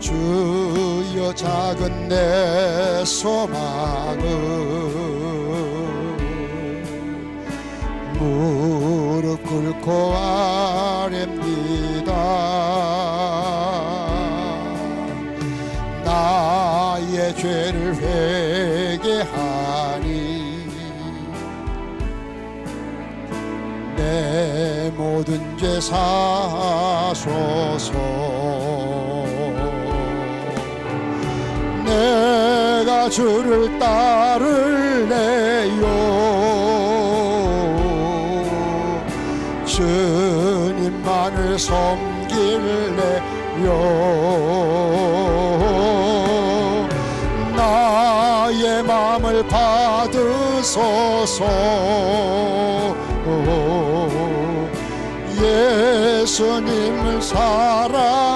주여 작은 내 소망은 무릎 꿇고 아랩니다. 나의 죄를 회개하니 내 모든 죄 사소서 주를 따를래요. 주님만을 섬길래요. 나의 마음을 받으소서. 예수님을 사랑하